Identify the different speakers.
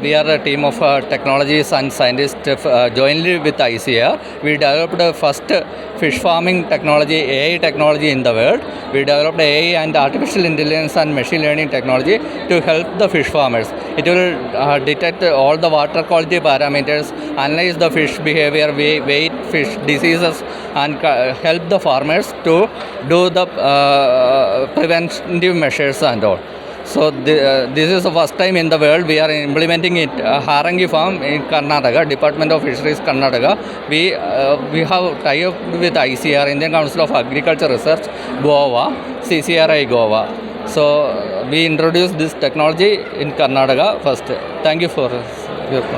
Speaker 1: We are a team of uh, technologists and scientists uh, jointly with ICAR. We developed the first fish farming technology, AI technology in the world. We developed AI and artificial intelligence and machine learning technology to help the fish farmers. It will uh, detect all the water quality parameters, analyze the fish behavior, weigh- weight, fish diseases, and uh, help the farmers to do the uh, preventive measures and all. So the, uh, this is the first time in the world we are implementing it. Uh, Harangi farm in Karnataka, Department of Fisheries Karnataka. We uh, we have tie up with ICR, Indian Council of Agriculture Research, Goa, CCRI Goa. So we introduced this technology in Karnataka first. Thank you for your.